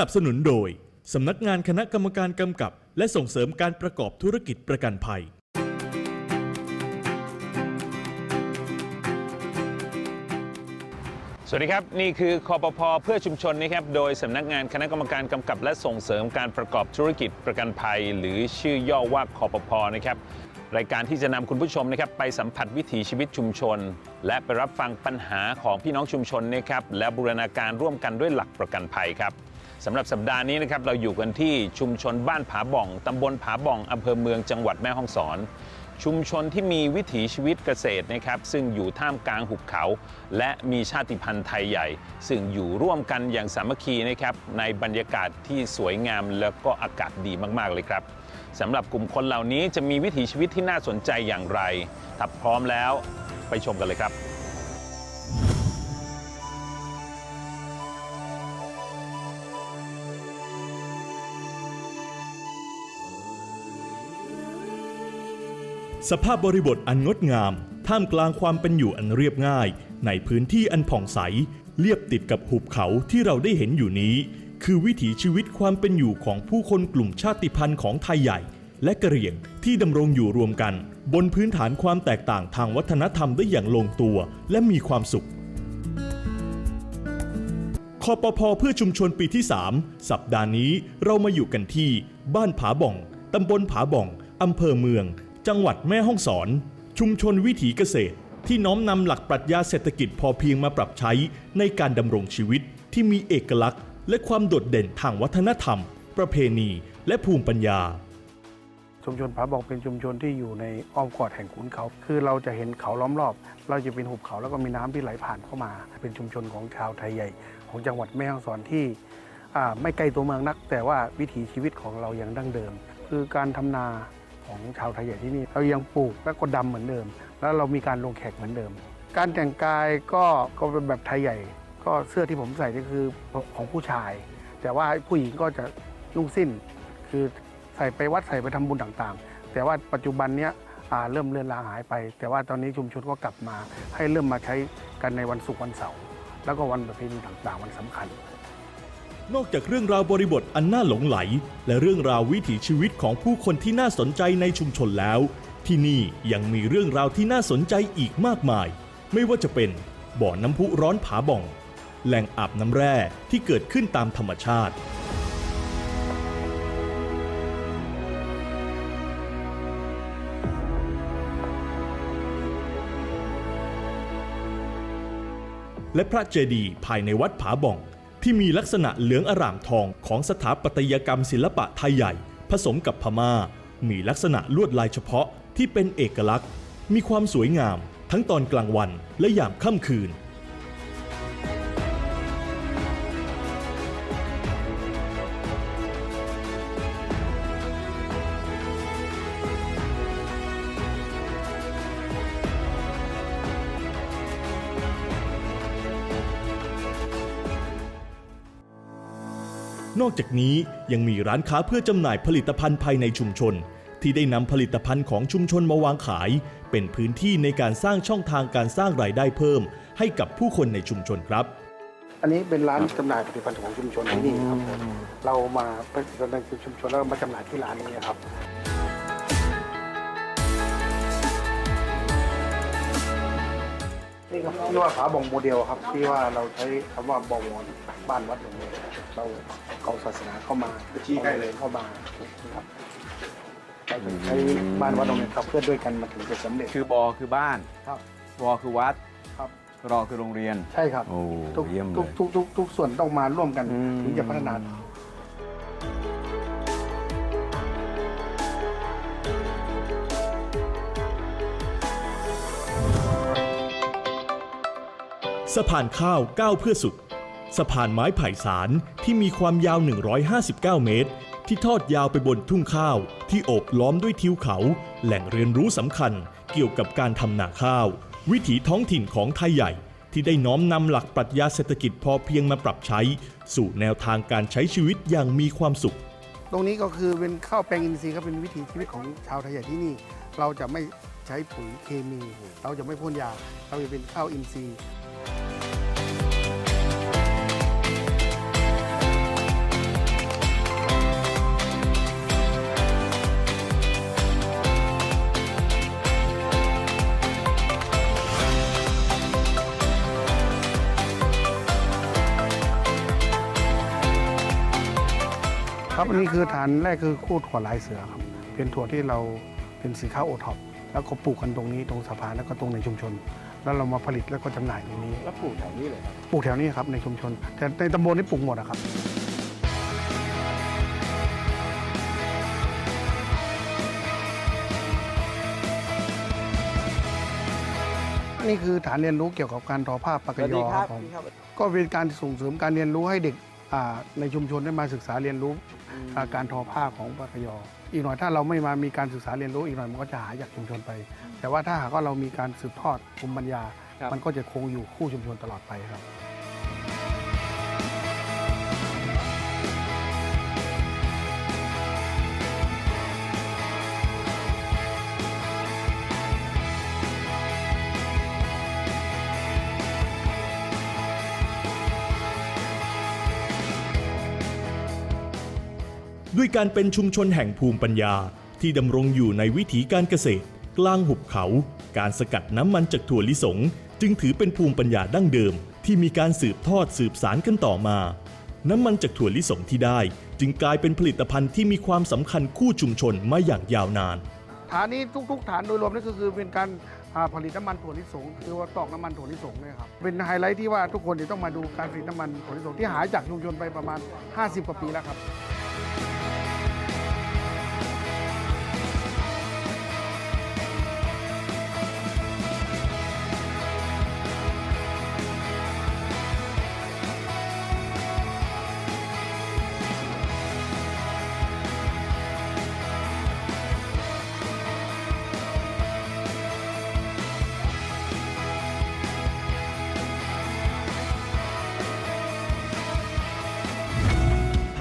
นับสนุนโดย สำนักงานคณะกรรมการกำกับ และส่งเสริมการประกอบธุรกิจประกันภัย สวัสดีครับ นี่คือคอปพเพื่อชุมชนนะครับโดยสำนักงานคณะกรรมการกำกับ และส่งเสริมการประกอบธุรกิจประกันภัย หรือชื่อย่อว่าคอปพนะครับรายการที่จะนำคุณผู้ชมนะครับไปสัมผัสวิถีชีวิตชุมชน และไปรับฟังปัญหาของพี่น้องชุมชนนะครับและบูรณาการร่วมกันด้วยหลักประกันภัยครับ สำหรับสัปดาห์นี้นะครับเราอยู่กันที่ชุมชนบ้านผาบ่องตำบลผาบ่องอำเภอเมืองจังหวัดแม่ฮ่องสอน ชุมชนที่มีวิถีชีวิตเกษตรนะครับ ซึ่งอยู่ท่ามกลางหุบเขา และมีชาติพันธุ์ไทยใหญ่ ซึ่งอยู่ร่วมกันอย่างสามัคคีนะครับในบรรยากาศที่สวยงามแล้วก็อากาศดีมากๆเลยครับสำหรับกลุ่มคนเหล่านี้จะมีวิถีชีวิตที่น่าสนใจอย่างไรถ้าพร้อมแล้วไปชมกันเลยครับ สภาพบริบทอันงดงาม ท่ามกลางความเป็นอยู่อันเรียบง่าย ในพื้นที่อันผ่องใส เรียบติดกับหุบเขาที่เราได้เห็นอยู่นี้ คือวิถีชีวิตความเป็นอยู่ของผู้คนกลุ่มชาติพันธุ์ของไทยใหญ่ และกะเหรี่ยงที่ดำรงอยู่รวมกัน บนพื้นฐานความแตกต่างทางวัฒนธรรมได้อย่างลงตัว และมีความสุขคอปพเพื่อชุมชนปีที่ 3 สัปดาห์นี้เรามาอยู่กันที่ บ้านผาบ่อง ตำบลผาบ่อง อำเภอเมือง จังหวัดแม่ฮ่องสอน ชุมชนวิถีเกษตร ที่น้อมนำหลักปรัชญาเศรษฐกิจพอเพียงมาปรับใช้ในการดำรงชีวิตที่มีเอกลักษณ์ และความโดดเด่นทางวัฒนธรรม ประเพณี และภูมิปัญญา ชุมชนผาบอกเป็นชุมชนที่อยู่ในอ้อมกอดแห่งขุนเขา คือเราจะเห็นเขาล้อมรอบ เราจะเป็นหุบเขาแล้วก็มีน้ำที่ไหลผ่านเข้ามา เป็นชุมชนของชาวไทยใหญ่ ของจังหวัดแม่ฮ่องสอนที่ไม่ไกลตัวเมืองนัก แต่ว่าวิถีชีวิตของเรายังดั้งเดิม คือการทำนา ของชาวไทยใหญ่ที่นี่ เรายังปลูกและก็ดำเหมือนเดิม แล้วเรามีการลงแขกเหมือนเดิม การแต่งกายก็ก็เป็นแบบไทยใหญ่ ก็เสื้อที่ผมใส่นี่คือของผู้ชาย แต่ว่าผู้หญิงก็จะนุ่งสิ้น คือใส่ไปวัดใส่ไปทำบุญต่างๆ แต่ว่าปัจจุบันเนี้ยเริ่มเลือนลางหายไป แต่ว่าตอนนี้ชุมชนก็กลับมา ให้เริ่มมาใช้กันในวันศุกร์วันเสาร์แล้วก็วันประเพณีต่างๆ วันสำคัญ นอกจากเรื่องราวบริบทอันน่าหลงไหล และเรื่องราววิถีชีวิตของผู้คนที่น่าสนใจในชุมชนแล้ว ที่นี่ยังมีเรื่องราวที่น่าสนใจอีกมากมาย ไม่ว่าจะเป็นบ่อน้ำพุร้อนผาบ่อง แหล่งอาบน้ำแร่ที่เกิดขึ้นตามธรรมชาติ และพระเจดีย์ภายในวัดผาบ่อง ที่มีลักษณะเหลืองอร่ามทองของสถาปัตยกรรมศิลปะไทยใหญ่ ผสมกับพม่า มีลักษณะลวดลายเฉพาะที่เป็นเอกลักษณ์ มีความสวยงาม ทั้งตอนกลางวันและยามค่ำคืน นอกจากนี้ยังมีร้านค้าเพื่อจำหน่ายผลิตภัณฑ์ภายในชุมชน ที่ได้นำผลิตภัณฑ์ของชุมชนมาวางขาย เป็นพื้นที่ในการสร้างช่องทางการสร้างรายได้เพิ่ม ให้กับผู้คนในชุมชนครับ อันนี้เป็นร้านจำหน่ายผลิตภัณฑ์ของชุมชนที่นี่ครับเรามาเป็นในชุมชนแล้วมาจำหน่ายที่ร้านนี้ครับ นี่ครับที่ว่าขาบ่องโมเดลครับ ที่ว่าเราใช้คำว่าบวรบ้านวัดหลวงเนี่ยเราเอาศาสนาเข้ามาชี้ได้เลยเข้ามาครับเราจะใช้บ้านวัดหลวงเนี่ยขับเคลื่อนด้วยกันมาถึงจะสำเร็จคือบอคือบ้านครับวอคือวัดครับรอคือโรงเรียนใช่ครับโอ้ทุกเยี่ยมเลทุกยทุกทุกทุกส่วนต้องมาร่วมกันอืมถึงจะพัฒนา สะพานข้าวก้าวเพื่อสุข สะพานไม้ไผ่สารที่มีความยาว 159 เมตร ที่ทอดยาวไปบนทุ่งข้าว ที่โอบล้อมด้วยทิวเขา แหล่งเรียนรู้สำคัญเกี่ยวกับการทำนาข้าว วิถีท้องถิ่นของไทยใหญ่ ที่ได้น้อมนำหลักปรัชญาเศรษฐกิจพอเพียงมาปรับใช้ สู่แนวทางการใช้ชีวิตอย่างมีความสุข ตรงนี้ก็คือเป็นข้าวแปลงอินทรีย์ครับเป็นวิถีชีวิตของชาวไทยใหญ่ที่นี่ เราจะไม่ใช้ปุ๋ยเคมี เราจะไม่พ่นยา เราจะเป็นข้าวอินทรีย์ ครับอันนี้คือฐานแรกคือคู่ถั่วลายเสือครับ เป็นถั่วที่เราเป็นสินค้าโอท็อปแล้วก็ปลูกกันตรงนี้ตรงสะพานแล้วก็ตรงในชุมชน แล้วเรามาผลิตแล้วก็จำหน่ายตรงนี้ แล้วปลูกแถวนี้เลยครับ ปลูกแถวนี้ครับในชุมชน แต่ในตำบลนี่ปลูกหมดอะครับ นี่คือฐานเรียนรู้เกี่ยวกับการทอผ้าปากกยอครับผม ก็เป็นการส่งเสริมการเรียนรู้ให้เด็กอ่าในชุมชนได้มาศึกษาเรียนรู้อ่า การทอผ้าของปากกยออีกหน่อยถ้าเราไม่มามีการศึกษาเรียนรู้อีกหน่อยมันก็จะหายจากชุมชนไป แต่ว่าถ้าหากว่าเรามีการสืบทอดภูมิปัญญาครับมันก็จะคงอยู่คู่ชุมชนตลอดไปครับ ด้วยการเป็นชุมชนแห่งภูมิปัญญา ที่ดำรงอยู่ในวิถีการเกษตร กลางหุบเขา การสกัดน้ำมันจากถั่วลิสง จึงถือเป็นภูมิปัญญาดั้งเดิม ที่มีการสืบทอดสืบสารกันต่อมา น้ำมันจากถั่วลิสงที่ได้ จึงกลายเป็นผลิตภัณฑ์ที่มีความสำคัญคู่ชุมชนมาอย่างยาวนาน ฐานนี้ทุก ๆ ฐานโดยรวมนี่ก็คือเป็นการอ่าผลิตน้ำมันถั่วลิสงคือว่าตอกน้ำมันถั่วลิสงเนี่ยครับเป็นไฮไลท์ที่ว่าทุกคนจะต้องมาดูการผลิตน้ำมันถั่วลิสงที่หายจากชุมชนไปประมาณ 50 กว่าปีแล้วครับ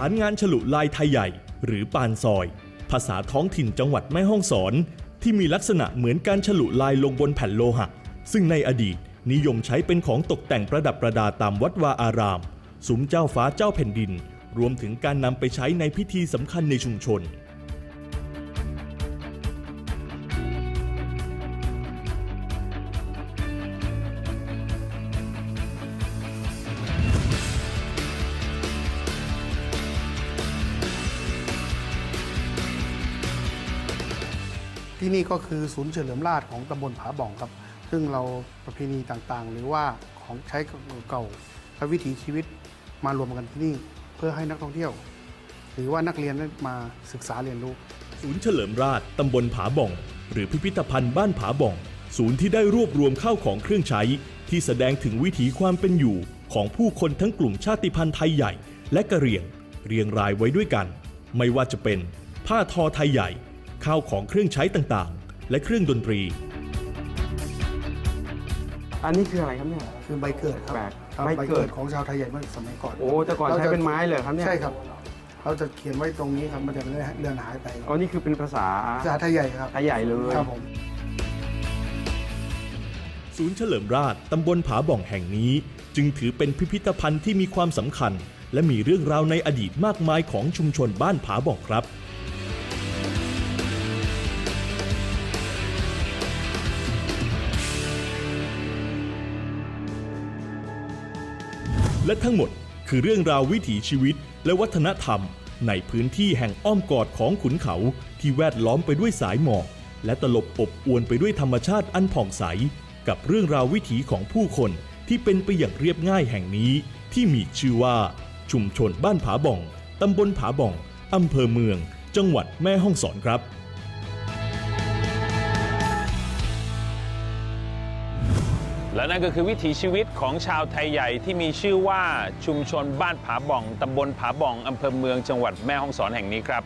านงานฉลุลายไทยใหญ่ หรือปานซอย ภาษาท้องถิ่นจังหวัดแม่ฮ่องสอน ที่มีลักษณะเหมือนการฉลุลายลงบนแผ่นโลหะ ซึ่งในอดีตนิยมใช้เป็นของตกแต่งประดับประดาตามวัดวาอาราม สุมเจ้าฟ้าเจ้าแผ่นดิน รวมถึงการนำไปใช้ในพิธีสำคัญในชุมชน ที่นี่ก็คือศูนย์เฉลิมราชของตำบลผาบ่องครับ ซึ่งเราประเพณีต่างๆ หรือว่าของใช้เก่าและวิถีชีวิตมารวมกันที่นี่เพื่อให้นักท่องเที่ยว หรือว่านักเรียนได้มาศึกษาเรียนรู้ ศูนย์เฉลิมราชตำบลผาบ่อง หรือพิพิธภัณฑ์บ้านผาบ่อง ศูนย์ที่ได้รวบรวมข้าวของเครื่องใช้ ที่แสดงถึงวิถีความเป็นอยู่ ของผู้คนทั้งกลุ่มชาติพันธุ์ไทยใหญ่ และกะเหรี่ยง เรียงรายไว้ด้วยกัน ไม่ว่าจะเป็น ผ้าทอไทยใหญ่ ข้าวของเครื่องใช้ต่างๆ และเครื่องดนตรี อันนี้คืออะไรครับเนี่ย คือใบเกิดครับแปลกครับใบใบเกิเกิดด ของชาวไทยใหญ่เมื่อสมัยก่อนโอ้แต่ก่อนราใช้จะเป็นไม้เลยครับเนี่ยใช่ครับ เราจะเขียนไว้ตรงนี้ครับมันจะเลื่อนหายไปอ๋อนี่คือเป็นภาษาภาษาไทยใหญ่ครับไทยใหญ่เลย ครับผม ศูนย์เฉลิมราชตำบลผาบ่องแห่งนี้ จึงถือเป็นพิพิธภัณฑ์ที่มีความสำคัญ และมีเรื่องราวในอดีตมากมายของชุมชนบ้านผาบ่องครับ และทั้งหมดคือเรื่องราววิถีชีวิตและวัฒนธรรม ในพื้นที่แห่งอ้อมกอดของขุนเขาที่แวดล้อมไปด้วยสายหมอกและตลบอบอวนไปด้วยธรรมชาติอันผ่องใส กับเรื่องราววิถีของผู้คนที่เป็นไปอย่างเรียบง่ายแห่งนี้ ที่มีชื่อว่า ชุมชนบ้านผาบ่องตำบลผาบ่องอำเภอเมือง จังหวัดแม่ฮ่องสอนครับ และนั่นก็คือวิถีชีวิตของชาวไทยใหญ่ที่มีชื่อว่าชุมชนบ้านผาบ่องตำบลผาบ่องอำเภอเมืองจังหวัดแม่ฮ่องสอนแห่งนี้ครับ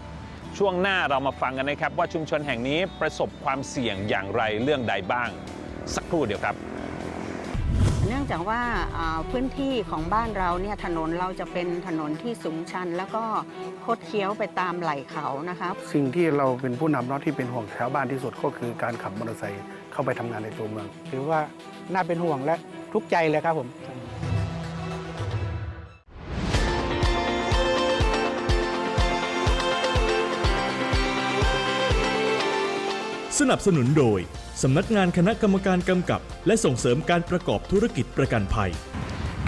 ช่วงหน้าเรามาฟังกันนะครับ ว่าชุมชนแห่งนี้ประสบความเสี่ยงอย่างไรเรื่องใดบ้าง สักครู่เดียวครับ เนื่องจากว่าอ่าพื้นที่ของบ้านเราเนี่ยถนนเราจะเป็นถนนที่สูงชัน แล้วก็คดเคี้ยวไปตามไหล่เขานะคะสิ่งที่เราเป็นผู้นำเนาะที่เป็นห่วงชาวบ้านที่สุดก็คือการขับมอเตอร์ไซค์ เข้าไปทำงานในตัวเมือง ถือว่าน่าเป็นห่วงและทุกข์ใจเลยครับผมสนับสนุนโดย สำนักงานคณะกรรมการกำกับ และส่งเสริมการประกอบธุรกิจประกันภัย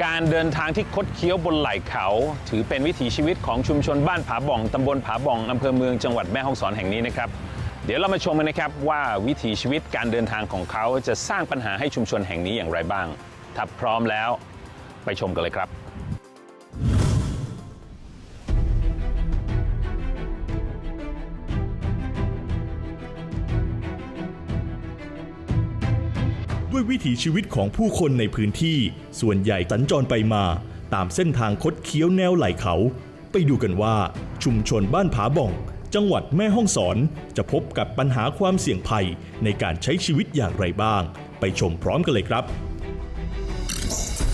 การเดินทางที่คดเคี้ยวบนไหล่เขา ถือเป็นวิถีชีวิตของชุมชนบ้านผาบ่องตำบลผาบ่องอำเภอเมืองจังหวัดแม่ฮ่องสอนแห่งนี้นะครับ เดี๋ยวเรามาชมกันนะครับว่าวิถีชีวิตการเดินทางของเขาจะสร้างปัญหาให้ชุมชนแห่งนี้อย่างไรบ้าง ถ้าพร้อมแล้วไปชมกันเลยครับด้วยวิถีชีวิตของผู้คนในพื้นที่ ส่วนใหญ่สัญจรไปมาตามเส้นทางคดเคี้ยวแนวไหลเขา ไปดูกันว่าชุมชนบ้านผาบ่อง จังหวัดแม่ฮ่องสอน จะพบกับปัญหาความเสี่ยงภัยในการใช้ชีวิตอย่างไรบ้าง ไปชมพร้อมกันเลยครับ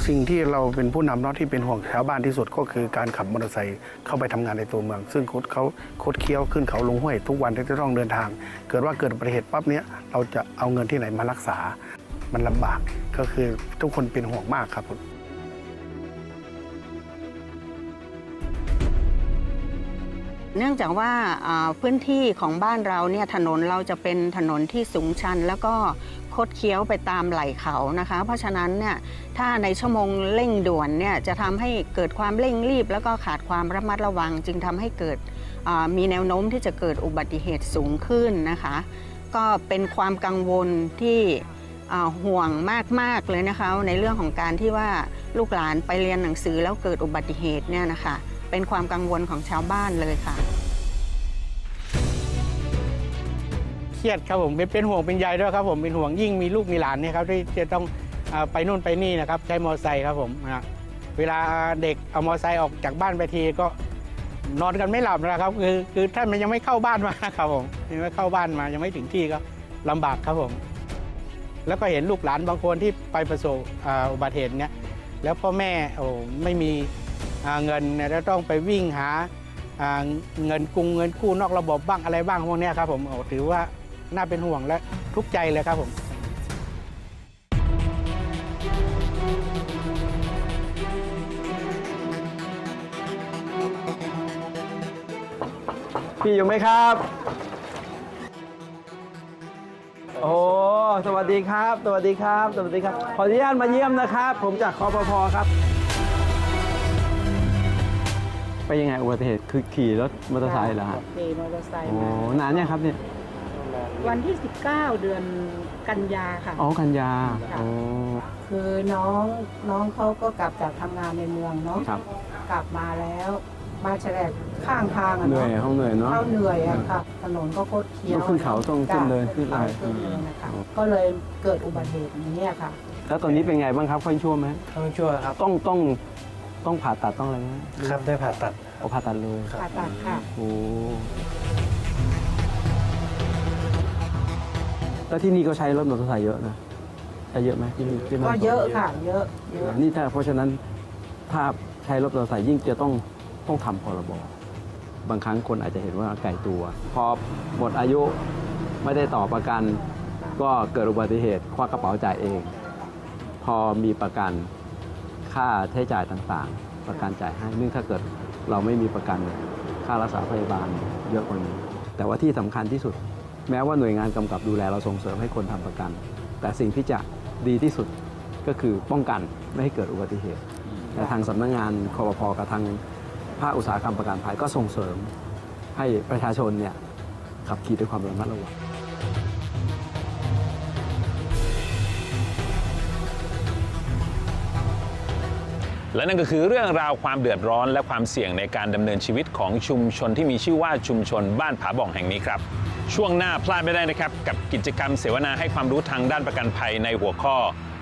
สิ่งที่เราเป็นผู้นำเนาะที่เป็นห่วงชาวบ้านที่สุดก็คือการขับมอเตอร์ไซค์เข้าไปทำงานในตัวเมือง ซึ่งคดเขาคดเคี้ยวขึ้นเขาลงห้วยทุกวันที่จะต้องเดินทาง เกิดว่าเกิดอุบัติเหตุปั๊บเนี้ยเราจะเอาเงินที่ไหนมารักษา มันลำบากก็คือทุกคนเป็นห่วงมากครับผม เนื่องจากว่าพื้นที่ของบ้านเราเนี่ยถนนเราจะเป็นถนนที่สูงชัน แล้วก็คดเคี้ยวไปตามไหล่เขานะคะ เพราะฉะนั้นเนี่ยถ้าในชั่วโมงเร่งด่วนเนี่ยจะทำให้เกิดความเร่งรีบ แล้วก็ขาดความระมัดระวัง จึงทำให้เกิดมีแนวโน้มที่จะเกิดอุบัติเหตุสูงขึ้นนะคะ ก็เป็นความกังวลที่ห่วงมาก ๆ เลยนะคะ ในเรื่องของการที่ว่าลูกหลานไปเรียนหนังสือแล้วเกิดอุบัติเหตุเนี่ยนะคะ เป็นความกังวลของชาวบ้านเลยค่ะ เครียดครับผมเป็นเป็นห่วงเป็นใยด้วยครับผมเป็นห่วงยิ่งมีลูกมีหลานเนี่ยครับที่จะต้องอ่าไปนู่นไปนี่นะครับใช้มอเตอร์ไซค์ครับผมนะเวลาเด็กเอามอเตอร์ไซค์ออกจากบ้านไปทีก็นอนกันไม่หลับนะครับคือคือท่านมันยังไม่เข้าบ้านมาครับผมยังไม่เข้าบ้านมายังไม่ถึงที่ก็ลำบากครับผม แล้วก็เห็นลูกหลานบางคนที่ไปประสบอ่าอุบัติเหตุเนี่ยแล้วพ่อแม่โอ้ไม่มี เงินเนี่ยแล้วต้องไปวิ่งหาเงินกุงเงินกู้นอกระบบบ้างอะไรบ้างพวกนี้ครับผมถือว่าน่าเป็นห่วงและทุกใจเลยครับผมพี่อยู่ไหมครับ โอ้ สวัสดีครับ สวัสดีครับ สวัสดีครับ ขออนุญาตมาเยี่ยมนะครับ ผมจากคอปพครับ ยังไงอุบัติเหตุคือขี่รถมอเตอร์ไซค์เหรอฮะขี่มอเตอร์ไซค์โอ้มา นานยังครับเนี่ยวันที่ 19 เดือนกันยาค่ะ อ๋อกันยาค่ะ โอ้คือน้องน้องเขาก็กลับจากทำงานในเมืองเนาะครับกลับมาแล้ว มาแฉลกข้างทางอะเหนื่อยเนาะห้องเหนื่อยเนาะ เขาเหนื่อยอะค่ะ ถนนก็โคตรเคี้ยวต้องขึ้นเขาต้องขึ้นเดินขึ้ขึ้นนอะไรเขาขึ้นเดินนะคะอืมก็เลยเกิดอุบัติเหตุอย่างนี้ยค่ะ แล้วตอนนี้เป็นไงบ้างครับค่อยชั่วไหมต้องช่วยครับ ต้องต้อง ต้องผ่าตัดต้องอะไรไหมครับได้ผ่าตัดเอาผ่าตัดเลยผ่าตัดค่ะ โอ้แล้วที่นี่ก็ใช้รถมอเตอร์ไซค์เยอะนะใช้เยอะไหมที่นี่ที่บ้านก็เยอะค่ะ เยอะเยอะ นี่ถ้าเพราะฉะนั้นถ้าใช้รถมอเตอร์ไซค์ยิ่งจะต้องต้องทำพรบบางครั้งคนอาจจะเห็นว่าไก่ตัว พอหมดอายุไม่ได้ต่อประกัน ก็เกิดอุบัติเหตุควักกระเป๋าจ่ายเอง พอมีประกัน ค่าใช้จ่ายต่างๆ ประกันจ่ายให้เนื่องถ้าเกิดเราไม่มีประกันค่ารักษาพยาบาลเยอะกว่านี้ แต่ว่าที่สำคัญที่สุด แม้ว่าหน่วยงานกำกับดูแลเราส่งเสริมให้คนทำประกัน แต่สิ่งที่จะดีที่สุดก็คือป้องกันไม่ให้เกิดอุบัติเหตุแต่ทางสำนักงานคอปพกับทางภาคอุตสาหกรรมประกันภัยก็ส่งเสริมให้ประชาชนเนี่ยขับขี่ด้วยความระมัดระวัง และนั่นก็คือเรื่องราวความเดือดร้อนและความเสี่ยงในการดำเนินชีวิตของชุมชนที่มีชื่อว่าชุมชนบ้านผาบ่องแห่งนี้ครับ ช่วงหน้าพลาดไม่ได้นะครับ กับกิจกรรมเสวนาให้ความรู้ทางด้านประกันภัยในหัวข้อ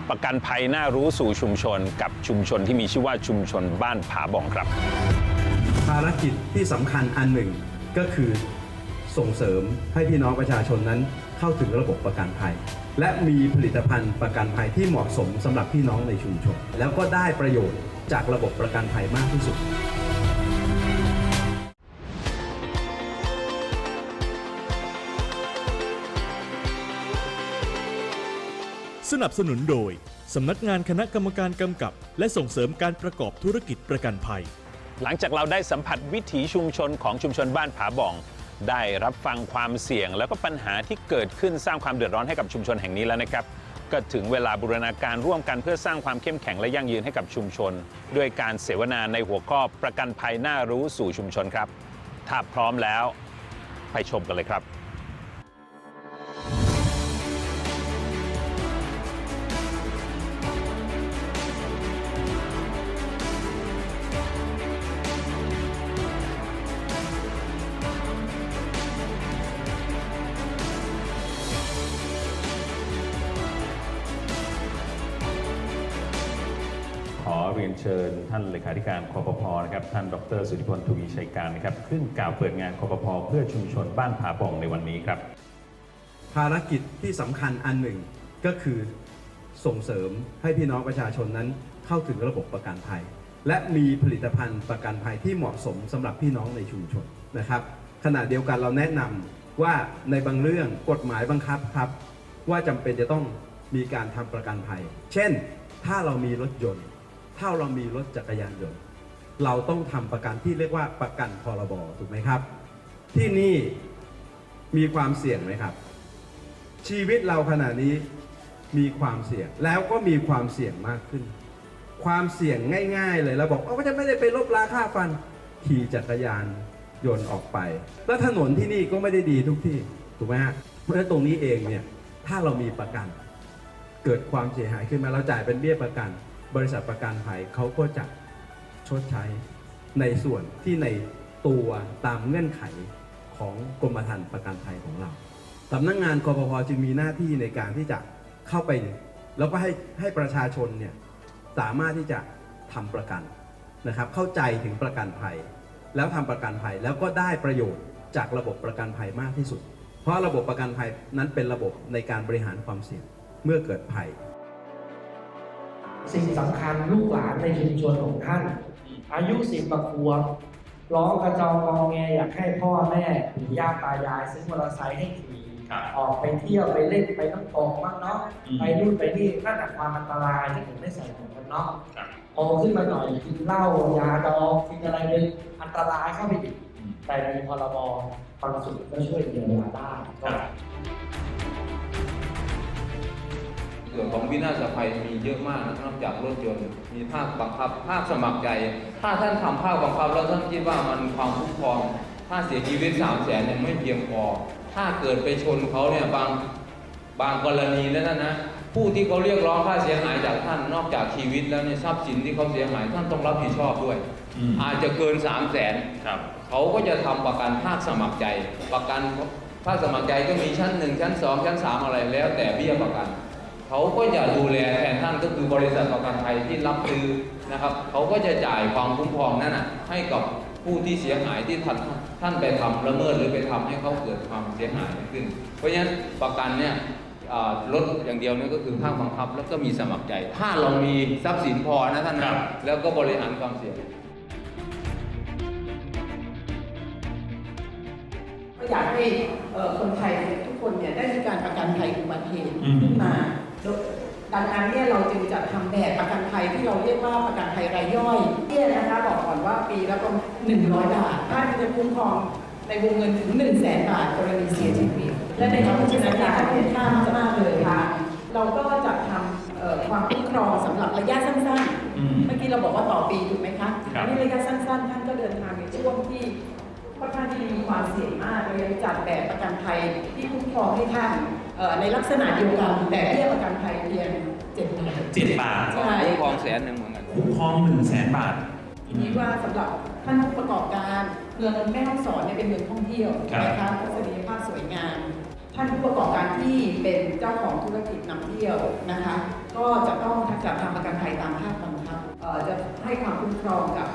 ประกันภัยน่ารู้สู่ชุมชน กับชุมชนที่มีชื่อว่าชุมชนบ้านผาบ่องครับ ภารกิจที่สำคัญอันหนึ่งก็คือส่งเสริมให้พี่น้องประชาชนนั้นเข้าถึงระบบประกันภัย และมีผลิตภัณฑ์ประกันภัยที่เหมาะสมสำหรับพี่น้องในชุมชน แล้วก็ได้ประโยชน์ จากระบบประกันภัยมากที่สุดสนับสนุนโดย สำนักงานคณะกรรมการกำกับ และส่งเสริมการประกอบธุรกิจประกันภัย หลังจากเราได้สัมผัสวิถีชุมชนของชุมชนบ้านผาบ่อง ได้รับฟังความเสี่ยง แล้วก็ปัญหาที่เกิดขึ้นสร้างความเดือดร้อนให้กับชุมชนแห่งนี้แล้วนะครับ ก็ถึงเวลาบูรณาการร่วมกันเพื่อสร้างความเข้มแข็งและยั่งยืนให้กับชุมชน ด้วยการเสวนาในหัวข้อประกันภัยน่ารู้สู่ชุมชนครับ ถ้าพร้อมแล้ว ไปชมกันเลยครับ เรียนเชิญ ท่านเลขาธิการคอปพนะครับท่านดร สุธิพลทวีชัยการนะครับขึ้นกล่าวเปิดงานคอปพเพื่อชุมชนบ้านผาบ่องในวันนี้ครับ ภารกิจที่สำคัญอันหนึ่งก็คือส่งเสริมให้พี่น้องประชาชนนั้นเข้าถึงระบบประกันภัย และมีผลิตภัณฑ์ประกันภัยที่เหมาะสมสำหรับพี่น้องในชุมชนนะครับขณะเดียวกันเราแนะนำว่าในบางเรื่องกฎหมายบังคับครับ ว่าจำเป็นจะต้องมีการทำประกันภัย เช่น ถ้าเรามีรถยนต์ ถ้าเรามีรถจักรยานยนต์ เราต้องทำประกันที่เรียกว่าประกันพรบถูกไหมครับ ที่นี่มีความเสี่ยงไหมครับ ชีวิตเราขณะนี้มีความเสี่ยงแล้วก็มีความเสี่ยงมากขึ้น ความเสี่ยงง่าย ๆ เลยเราบอกว่าจะไม่ได้ไปลบราค่าฟันขี่จักรยานยนต์ออกไป แล้วถนนที่นี่ก็ไม่ได้ดีทุกที่ถูกไหมฮะเพราะฉะนั้นตรงนี้เองเนี่ยถ้าเรามีประกัน เกิดความเสียหายขึ้นมาเราจ่ายเป็นเบี้ยประกัน บริษัทประกันภัยเขาก็จะชดใช้ในส่วนที่ในตัวตามเงื่อนไขของกรมธรรม์ประกันภัยของเราสำนักงงานกปภจึงมีหน้าที่ในการที่จะเข้าไป แล้วก็ให้ให้ประชาชนเนี่ยสามารถที่จะทำประกันนะครับ เข้าใจถึงประกันภัย แล้วทำประกันภัยแล้วก็ได้ประโยชน์จากระบบประกันภัยมากที่สุด เพราะระบบประกันภัยนั้นเป็นระบบในการบริหารความเสี่ยงเมื่อเกิดภัย สิ่งสำคัญลูกหลานในชุมชนของท่าน อายุสิบกว่าขวบร้องกระจองงอแงอยากให้พ่อแม่ปู่ย่าตายายซื้อมอเตอร์ไซค์ให้ขี่ออกไปเที่ยวไปเล่นไปน้ำตกบ้างเนาะไปนู่นไปนี่นั่นแหละความอันตรายที่ผมไม่ใส่หมวกกันน็อกโตขึ้นมาหน่อยกินเหล้ายาดองกินอะไรเลยอันตรายเข้าไปอีกแต่มีพรบความสุขก็ช่วยเยียวยาได้ก็ ส่วนของวินาศภัยมีเยอะมากนะนอกจากรถยนต์มีภาคบังคับภาคสมัครใจ ถ้าท่านทำภาคบังคับแล้วท่านคิดว่ามันความคุ้มครอง ถ้าเสียชีวิตสามแสนเนี่ยไม่เพียงพอ ถ้าเกิดไปชนเขาเนี่ยบางบางกรณีแล้วนะนะผู้ที่เขาเรียกร้องค่าเสียหายจากท่านนอกจากชีวิตแล้วเนี่ยทรัพย์สินที่เขาเสียหายท่านต้องรับผิดชอบด้วย อาจจะเกินสามแสนเขาก็จะทำประกันภาคสมัครใจ ประกันภาคสมัครใจก็มีชั้นหนึ่งชั้นสองชั้นสามอะไรแล้วแต่เบี้ยประกัน เขาก็จะดูแลแทนท่านก็คือบริษัทประกันภัยที่รับซื้อนะครับเขาก็จะจ่ายความคุ้มครองนั่นนะให้กับผู้ที่เสียหายที่ท่านท่านไปทำละเมิดหรือไปทำให้เขาเกิดความเสียหายขึ้น เพราะฉะนั้นประกันเนี่ยอ่าลดอย่างเดียวเนี่ยก็คือภาคบังคับ แล้วก็มีสมัครใจ ถ้าเรามีทรัพย์สินพอนะท่านนะแล้วก็บริหารความเสี่ยงก็อยากให้เอ่อคนไทยทุกคนเนี่ยได้มีการประกันภัยอุบัติเหตุขึ้นมาโดยดังนั้นเนี่ยเราจึงจะทำแบบประกันภัยที่เราเรียกว่าประกันภัยรายย่อยเนี่ยนะคะบอกก่อนว่าปีละประมาณ100บาทถ้าจะคุ้มครองในวงเงินถึง1 0 0 0 0แสนบาทกรณีเสียชีวิตและในความพิจารณาค่าคุ้มค่ามากๆเลยค่ะ เราก็จะทำเอ่ออความคุ้มครองสำหรับระยะสั้นอืมๆเมื่อกี้เราบอกว่าต่อปีถูกไหมคะครับอันนี้ระยะสั้นๆ ท่านก็เดินทางในช่วงที่ค่อนข้างที่มีความเสี่ยงมากเรายังจัดแบบประกันภัยที่คุ้มครองให้ท่านเอ่อ ในลักษณะเดียวกันแต่เรียกประกันภัยเพียงเจ็ดบาทเจ็ดบาทใช่ คุ้มครองแสนหนึ่งเหมือนกัน คุ้มครองหนึ่งแสนบาท ทีนี้ว่าสำหรับท่านผู้ประกอบการเมืองแม่ฮ่องสอนเนี่ยเป็นเมืองท่องเที่ยวครับนะคะทัศนียภาพสวยงาม ท่านผู้ประกอบการที่เป็นเจ้าของธุรกิจนำเที่ยวนะคะ ก็จะต้องจัดทำประกันภัยตามภาคบังคับเอ่อจะให้ความคุ้มครองกับ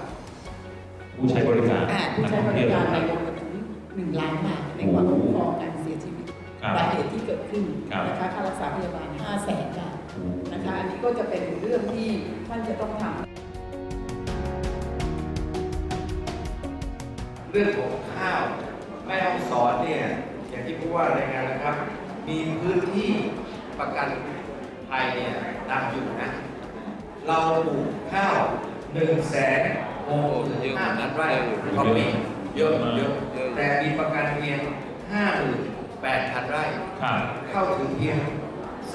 ผู้ใช้บริการอ่าผู้ใช้บริการในวงเงินถึงหนึ่งล้านบาทในความคุ้มครองการเสียชีวิตครับ สาเหตุที่เกิ ดขึ้นครับนะคะค่ารักษาพยาบาล 5 0 0แสนบาทนะคะอันนี้ก็จะเป็นเรื่องที่ท่านจะต้องทำเรื่องของข้าวแม่ห้องสอนเนี่ยอย่างที่ผู้ว่ารายงานนะครับ มีพื้นที่ประกันภัยเนี่ยตั้งอยู่นะ เราปลูกข้าวหนึ่งแสนหกหมื่นห้าพันไร่ต่อปีเยอะเยอะแต่มีประกันเพียงห้าหมื่น แปดพันไร่ ครับ เข้าถึงเพียง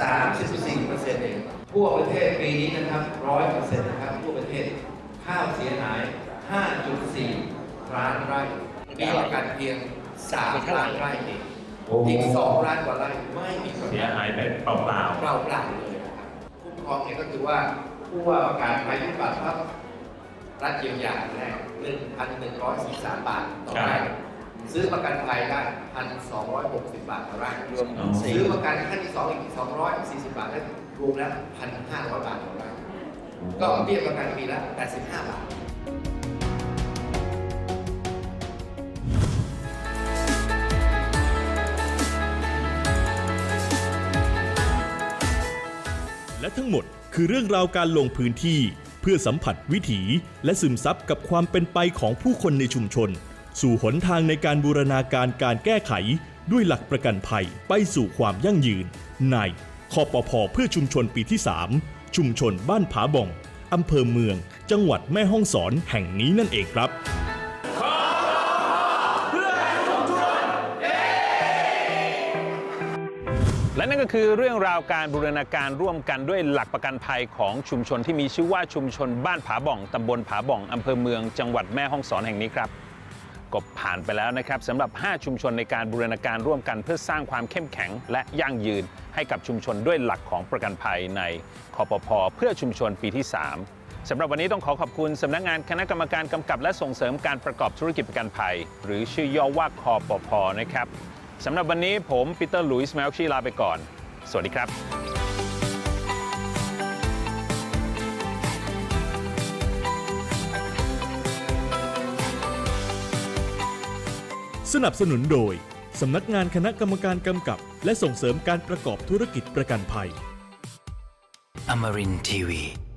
34เปอร์เซ็นต์เองทั่วประเทศปีนี้นะครับ100เปอร์เซ็นต์นะครับทั่วประเทศข้าวเสียหาย 5.4 ล้านไร่มีประกันเพียง 3 ล้านไร่เองโอ้โหอีก 2 ล้านกว่าไร่ไม่มีประเสียกันหายแบบเปล่าเปล่าเปล่าเลยนะครับคุ้มครองเนี่ยก็คือว่าผู้ว่าประกาศภัยพิบัติครับรัฐเยียวยาแรก1,143 บาทต่อไร่ ซื้อประกันภัยได้1,260บาทต่อไร่รวมกันสี่ซื้อประกันขั้นที่สองอีก240บาทแล้วรวมแล้ว1,500บาทต่อไร่ก็เบี้ยประกันปีละ85บาท และทั้งหมดคือเรื่องราวการลงพื้นที่ เพื่อสัมผัสวิถี และซึมซับกับความเป็นไปของผู้คนในชุมชน สู่หนทางในการบูรณาการการแก้ไขด้วยหลักประกันภัยไปสู่ความยั่งยืน ในคอปพเพื่อชุมชนปีที่ 3 ชุมชนบ้านผาบ่องอำเภอเมือง จังหวัดแม่ฮ่องสอนแห่งนี้นั่นเองครับและนั่นก็คือเรื่องราวการบูรณาการร่วมกันด้วยหลักประกันภัยของชุมชนที่มีชื่อว่าชุมชนบ้านผาบ่องตำบลผาบ่องอำเภอเมืองจังหวัดแม่ฮ่องสอนแห่งนี้ครับ ก็ผ่านไปแล้วนะครับสำหรับ 5 ชุมชนในการบูรณาการร่วมกันเพื่อสร้างความเข้มแข็ง และยั่งยืน ให้กับชุมชนด้วยหลักของประกันภัยในคอปพเพื่อชุมชนปีที่ 3สำหรับวันนี้ต้องขอขอบคุณสำนักงานคณะกรรมการกำกับ และส่งเสริมการประกอบธุรกิจประกันภัย หรือชื่อย่อว่าคอปพนะครับสำหรับวันนี้ผมปีเตอร์ลุยส์แมลชีลาไปก่อน สวัสดีครับ สนับสนุนโดย สำนักงานคณะกรรมการกำกับ และส่งเสริมการประกอบธุรกิจประกันภัย Amarin Tiwi.